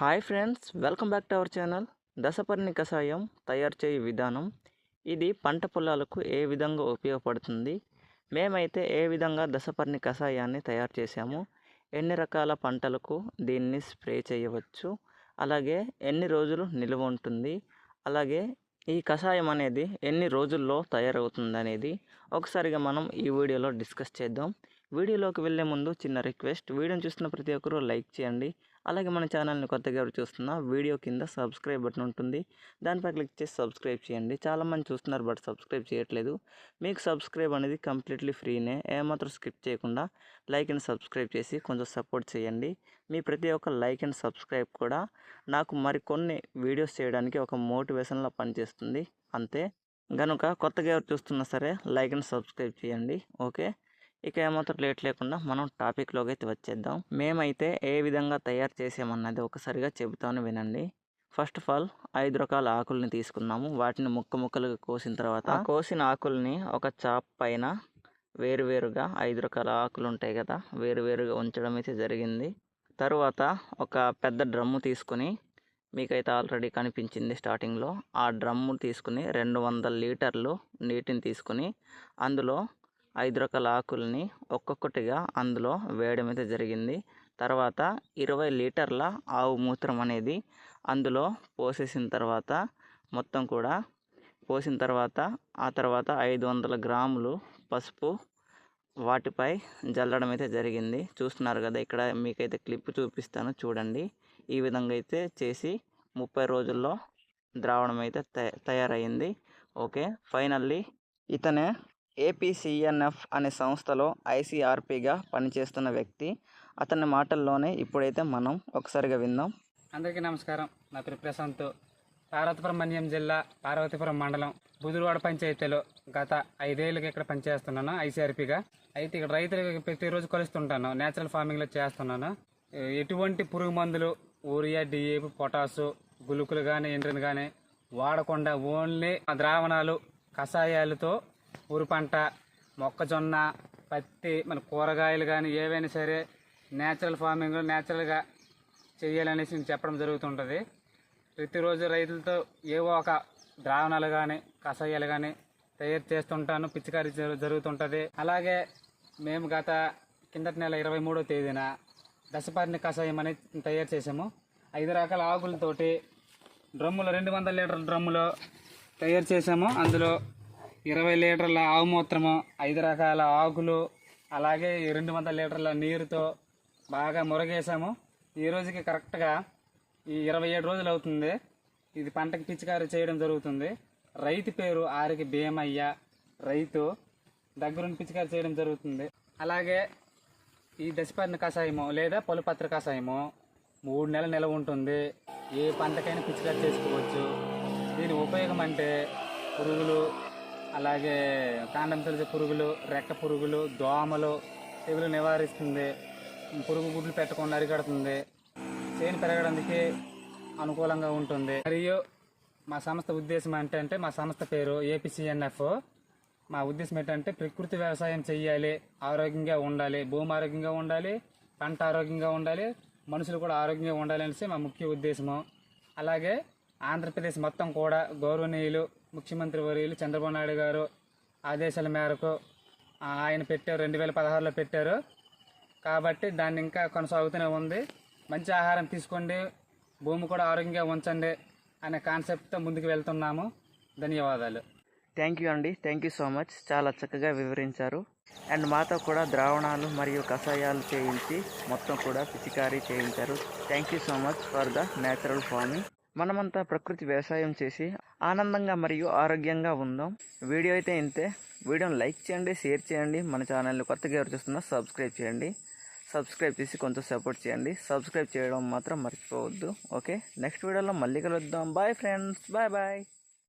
Hi friends welcome back to our channel దశపర్ణి కషాయం తయారు చేయు విధానం ఇది పంట పొలాలకు ఏ విధంగా ఉపయోగపడుతుంది మేమైతే ఏ విధంగా దశపర్ణి కషాయాన్ని తయారు చేసాము ఎన్ని రకాల పంటలకు దీన్ని స్ప్రే చేయవచ్చు అలాగే ఎన్ని రోజులు నిల్వ ఉంటుంది అలాగే ఈ కషాయం అనేది ఎన్ని రోజుల్లో తయారవుతుంది అనేది ఒకసారిగా మనం ఈ వీడియోలో డిస్కస్ చేద్దాం వీడియోలోకి వెళ్ళే ముందు చిన్న రిక్వెస్ట్. వీడియోని చూస్తున్న ప్రతి ఒక్కరూ లైక్ చేయండి. అలాగే మన ఛానల్ని కొత్తగా ఎవరు చూస్తున్నా వీడియో కింద సబ్స్క్రైబ్ బటన్ ఉంటుంది. దానిపై క్లిక్ చేసి సబ్స్క్రైబ్ చేయండి. చాలామంది చూస్తున్నారు బట్ సబ్స్క్రైబ్ చేయట్లేదు. మీకు సబ్స్క్రైబ్ అనేది కంప్లీట్లీ ఫ్రీనే. ఏమాత్రం స్కిప్ చేయకుండా లైక్ అండ్ సబ్స్క్రైబ్ చేసి కొంచెం సపోర్ట్ చేయండి. మీ ప్రతి ఒక్క లైక్ అండ్ సబ్స్క్రైబ్ కూడా నాకు మరికొన్ని వీడియోస్ చేయడానికి ఒక మోటివేషన్లా పనిచేస్తుంది. అంతే. గనుక కొత్తగా ఎవరు చూస్తున్నా సరే లైక్ అండ్ సబ్స్క్రైబ్ చేయండి. ఓకే? ఇక ఏమాత్రం లేట్ లేకుండా మనం టాపిక్లోకి అయితే వచ్చేద్దాం. మేమైతే ఏ విధంగా తయారు చేసామన్నది ఒకసారిగా చెబుతాను వినండి. ఫస్ట్ ఆఫ్ ఆల్ ఐదు రకాల ఆకుల్ని తీసుకున్నాము వాటిని ముక్క ముక్కలుగా కోసిన తర్వాత కోసిన ఆకుల్ని ఒక చాప్ పైన వేరువేరుగా ఐదు రకాల ఆకులు ఉంటాయి కదా వేరువేరుగా ఉంచడం అయితే జరిగింది. తరువాత ఒక పెద్ద డ్రమ్ము తీసుకుని మీకైతే ఆల్రెడీ కనిపించింది స్టార్టింగ్లో. ఆ డ్రమ్ము తీసుకుని రెండు వందల లీటర్లు నీటిని తీసుకుని అందులో ఐదు రకాల ఆకుల్ని ఒక్కొక్కటిగా అందులో వేయడం అయితే జరిగింది. తర్వాత ఇరవై లీటర్ల ఆవు మూత్రం అనేది అందులో పోసేసిన తర్వాత మొత్తం కూడా పోసిన తర్వాత ఆ తర్వాత ఐదు వందల గ్రాములు పసుపు వాటిపై జల్లడం అయితే జరిగింది. చూస్తున్నారు కదా ఇక్కడ మీకైతే క్లిప్ చూపిస్తాను చూడండి. ఈ విధంగా అయితే చేసి ముప్పై రోజుల్లో ద్రావణం అయితే తయారైంది. ఓకే ఫైనల్లీ ఇతనే ఏపీసీఎన్ఎఫ్ అనే సంస్థలో ఐసీఆర్పీగా పనిచేస్తున్న వ్యక్తి అతని మాటల్లోనే ఇప్పుడైతే మనం ఒకసారిగా విందాం. అందరికీ నమస్కారం. నా పేరు ప్రశాంత్. పార్వతీపురం మన్యం జిల్లా పార్వతీపురం మండలం బుదురువాడ పంచాయతీలో గత ఐదేళ్ళకి ఇక్కడ పనిచేస్తున్నాను ఐసీఆర్పీగా. అయితే ఇక్కడ రైతులకు ప్రతిరోజు కలుస్తుంటాను నేచురల్ ఫార్మింగ్లో చేస్తున్నాను. ఎటువంటి పురుగు మందులు ఊరియా డిఏపి పొటాసు గులుకులు కానీ ఎండ్రిని కానీ వాడకుండా ఓన్లీ ద్రావణాలు కషాయాలతో ఊరు పంట మొక్కజొన్న పత్తి మన కూరగాయలు కానీ ఏవైనా సరే నేచురల్ ఫార్మింగ్ నేచురల్గా చేయాలనేసి చెప్పడం జరుగుతుంటుంది. ప్రతిరోజు రైతులతో ఏవో ఒక ద్రావణాలు కానీ కషాయాలు కానీ తయారు చేస్తుంటాను పిచ్చికారి జరుగుతుంటుంది. అలాగే మేము గత కిందటి నెల ఇరవై మూడో తేదీన దశపర్ణి కషాయం అనేది తయారు చేసాము ఐదు రకాల ఆకులతోటి డ్రమ్ములు రెండు వందల లీటర్ల డ్రమ్ములో తయారు చేసాము అందులో ఇరవై లీటర్ల ఆవు మూత్రము ఐదు రకాల ఆకులు అలాగే రెండు వందల లీటర్ల నీరుతో బాగా మురగేసాము ఈ రోజుకి కరెక్ట్గా ఈ ఇరవై ఏడు రోజులు అవుతుంది. ఇది పంటకి పిచికారి చేయడం జరుగుతుంది. రైతు పేరు ఆరికి భీమయ్య రైతు. దగ్గరుండి పిచికారి చేయడం జరుగుతుంది. అలాగే ఈ దశపర్ణ కషాయము లేదా పలుపత్ర కషాయము మూడు నెలల నిలవ ఉంటుంది. ఏ పంటకైనా పిచికారి చేసుకోవచ్చు. దీని ఉపయోగం అంటే పురుగులు అలాగే కాండం తెలిసే పురుగులు రెక్క పురుగులు దోమలు తెగులు నివారిస్తుంది. పురుగు గుడ్లు పెట్టకుండా అరికడుతుంది. చేను పెరగడానికి అనుకూలంగా ఉంటుంది. మరియు మా సంస్థ ఉద్దేశం ఏంటంటే మా సంస్థ పేరు ఏపీసీఎన్ఎఫ్ మా ఉద్దేశం ఏంటంటే ప్రకృతి వ్యవసాయం చేయాలి ఆరోగ్యంగా ఉండాలి భూమి ఆరోగ్యంగా ఉండాలి పంట ఆరోగ్యంగా ఉండాలి మనుషులు కూడా ఆరోగ్యంగా ఉండాలి అనేసి మా ముఖ్య ఉద్దేశము. అలాగే ఆంధ్రప్రదేశ్ మొత్తం కూడా గౌరవనీయులు ముఖ్యమంత్రి వర్యులు చంద్రబాబు నాయుడు గారు ఆదేశాల మేరకు ఆయన పెట్టారు రెండు వేల పదహారులో పెట్టారు. కాబట్టి దాన్ని ఇంకా కొనసాగుతూనే ఉంది. మంచి ఆహారం తీసుకోండి భూమి కూడా ఆరోగ్యంగా ఉంచండి అనే కాన్సెప్ట్తో ముందుకు వెళ్తున్నాము. ధన్యవాదాలు. థ్యాంక్ యూ అండి. థ్యాంక్ యూ సో మచ్ చాలా చక్కగా వివరించారు. అండ్ మాతో కూడా ద్రావణాలు మరియు కషాయాలు చేయించి మొత్తం కూడా పిచికారీ చేయించారు. Thank you so much for the natural farming మనమంతా ప్రకృతి వ్యవసాయం చేసి ఆనందంగా మరియు ఆరోగ్యంగా ఉందాం. వీడియో అయితే ఇంతే. వీడియోని లైక్ చేయండి షేర్ చేయండి. మన ఛానల్ని కొత్తగా ఎవరు చూస్తున్నా సబ్స్క్రైబ్ చేయండి. సబ్స్క్రైబ్ చేసి కొంచెం సపోర్ట్ చేయండి. సబ్స్క్రైబ్ చేయడం మాత్రం మర్చిపోవద్దు. ఓకే? నెక్స్ట్ వీడియోలో మళ్ళీ కలుద్దాం. Bye friends bye bye